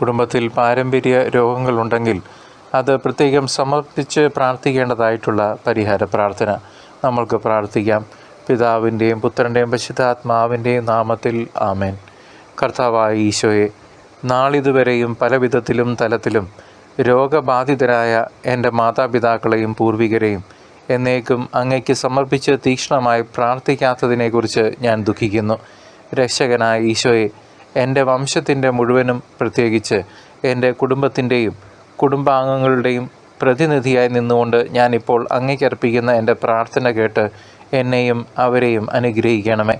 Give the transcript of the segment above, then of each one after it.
കുടുംബത്തിൽ പാരമ്പര്യ രോഗങ്ങളുണ്ടെങ്കിൽ അത് പ്രത്യേകം സമർപ്പിച്ച് പ്രാർത്ഥിക്കേണ്ടതായിട്ടുള്ള പരിഹാര പ്രാർത്ഥന. നമ്മൾക്ക് പ്രാർത്ഥിക്കാം. പിതാവിന്റെയും പുത്രന്റെയും പശുതാത്മാവിന്റെയും നാമത്തിൽ ആമേൻ. കർത്താവായ ഈശോയെ നാളിതുവരെയും പല വിധത്തിലും തലത്തിലും രോഗബാധിതരായ എന്റെ മാതാപിതാക്കളെയും പൂർവികരെയും എന്നേക്കും അങ്ങയ്ക്ക് സമർപ്പിച്ച് തീക്ഷ്ണമായി പ്രാർത്ഥിക്കാത്തതിനെക്കുറിച്ച് ഞാൻ ദുഃഖിക്കുന്നു. രക്ഷകനായ ഈശോയെ എന്റെ വംശത്തിന്റെ മുഴുവനും പ്രത്യേകിച്ച് എന്റെ കുടുംബത്തിന്റെയും കുടുംബാംഗങ്ങളുടെയും പ്രതിനിധിയായി നിന്നുകൊണ്ട് ഞാനിപ്പോൾ അങ്ങേക്കർപ്പിക്കുന്ന എന്റെ പ്രാർത്ഥന കേട്ട് എന്നെയും അവരെയും അനുഗ്രഹിക്കണമേ.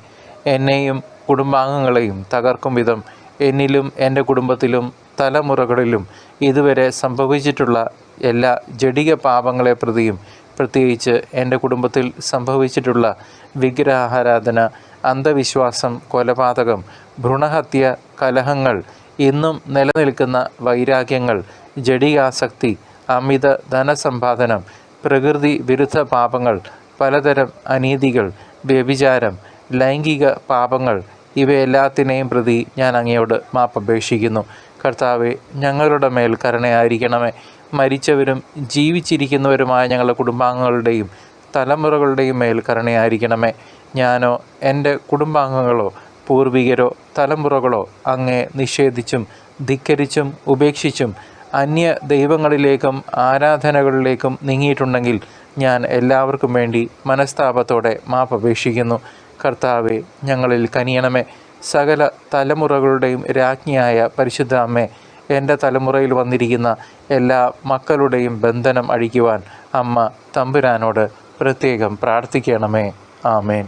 എന്നെയും കുടുംബാംഗങ്ങളെയും തകർക്കും വിധം എന്നിലും എന്റെ കുടുംബത്തിലും തലമുറകളിലും ഇതുവരെ സംഭവിച്ചിട്ടുള്ള എല്ലാ ജഡിക പാപങ്ങളെ പ്രതിയും പ്രത്യേകിച്ച് എന്റെ കുടുംബത്തിൽ സംഭവിച്ചിട്ടുള്ള വിഗ്രഹാരാധന അന്ധവിശ്വാസം കൊലപാതകം ഭ്രൂണഹത്യ കലഹങ്ങൾ ഇന്നും നിലനിൽക്കുന്ന വൈരാഗ്യങ്ങൾ ജഡികാസക്തി അമിത ധനസമ്പാദനം പ്രകൃതി വിരുദ്ധ പാപങ്ങൾ പലതരം അനീതികൾ വ്യഭിചാരം ലൈംഗിക പാപങ്ങൾ ഇവയെല്ലാത്തിനെയും പ്രതി ഞാൻ അങ്ങയോട് മാപ്പപേക്ഷിക്കുന്നു. കർത്താവെ ഞങ്ങളുടെ മേൽ കരുണയായിരിക്കണമേ. മരിച്ചവരും ജീവിച്ചിരിക്കുന്നവരുമായ ഞങ്ങളുടെ കുടുംബാംഗങ്ങളുടെയും തലമുറകളുടെയും മേൽ കരുണയായിരിക്കണമേ. ഞാനോ എന്റെ കുടുംബാംഗങ്ങളോ പൂർവികരോ തലമുറകളോ അങ്ങേ നിഷേധിച്ചും ധിക്കരിച്ചും ഉപേക്ഷിച്ചും അന്യ ദൈവങ്ങളിലേക്കും ആരാധനകളിലേക്കും നീങ്ങിയിട്ടുണ്ടെങ്കിൽ ഞാൻ എല്ലാവർക്കും വേണ്ടി മനസ്താപത്തോടെ മാപ്പപേക്ഷിക്കുന്നു. കർത്താവെ ഞങ്ങളിൽ കനിയണമേ. സകല തലമുറകളുടെയും രാജ്ഞിയായ പരിശുദ്ധ അമ്മേ എന്റെ തലമുറയിൽ വന്നിരിക്കുന്ന എല്ലാ മക്കളുടെയും ബന്ധനം അഴിക്കുവാൻ അമ്മ തമ്പുരാനോട് പ്രത്യേകം പ്രാർത്ഥിക്കണമേ. ആമേൻ.